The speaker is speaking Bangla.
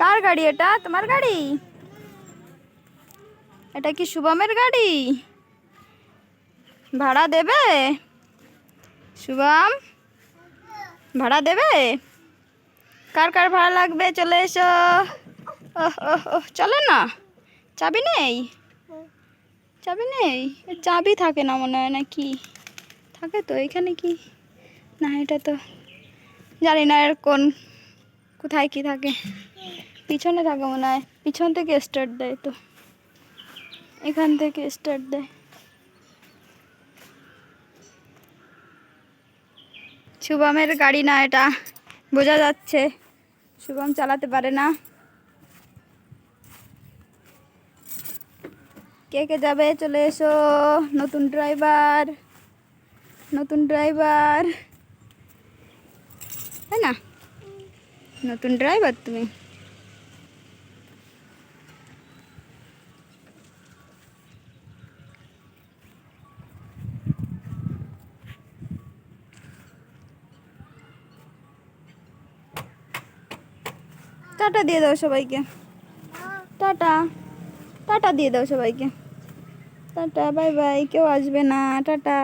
কার গাড়ি এটা? তোমার গাড়ি? এটা কি শুভমের গাড়ি? ভাড়া দেবে? শুভম, ভাড়া দেবে? কার কার ভাড়া লাগবে? চলে এসো। ওহ চলে না। চাবি নেই? চাবি নেই? চাবি থাকে না মনে হয় নাকি? থাকে তো, এখানে কি? না, এটা তো জানি না এর কোন, কোথায় কি থাকে। পিছনে থাকে মনে হয় পিছন থেকে স্টার্ট দেয় তো। এখান থেকে স্টার্ট দেয়। শুভমের গাড়ি না এটা, বোঝা যাচ্ছে। শুভম চালাতে পারে না। কে কে যাবে, চলে এসো। নতুন ড্রাইভার নতুন ড্রাইভার তাই না? নতুন ড্রাইভার তুমি। টাটা দিয়ে দাও সবাইকে টাটা টাটা দিয়ে দাও সবাইকে টাটা বাই বাই কেউ আসবে না টাটা